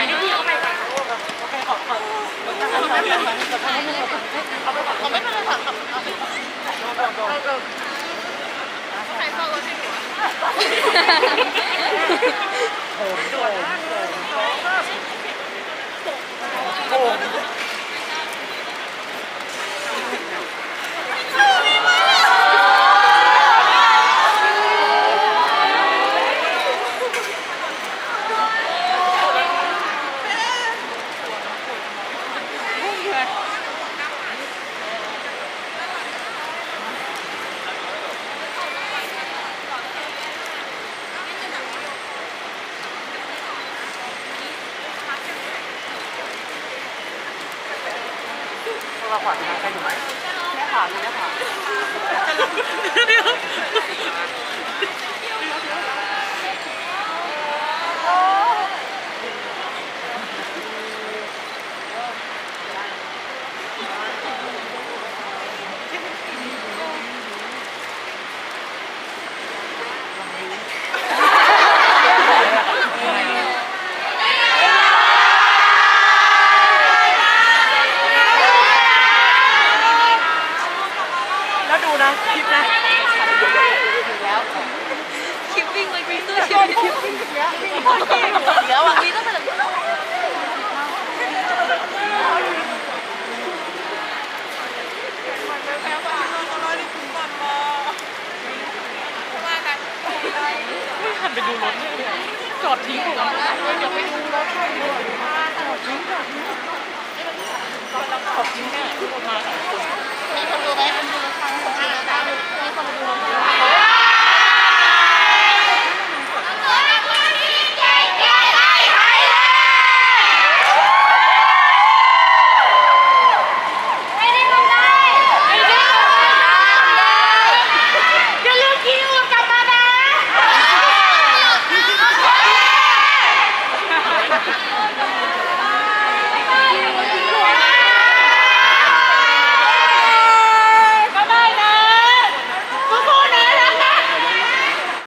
เขาไม่บอบเขาไม่เป็นไรกับเขาเป็ใครเฝ้ารถให้หนโอ้โห ยู่ไหมแม่ขาวแม่ขวาวดูนะคลิปนะ แล้วคลิปวิ่งเลยวิ่งตู้โดชินคลิปวิ่งอีกแล้ววิ่งอีกแล้วแล้วอะวิ่งตั้งแต่ไม่หันไปดูรถเลยจอดทิ้งอยู่แล้วอย่าไปดูรถใครเลยจอดทิ้งจอดทิ้งตอนเราจอดทิ้ง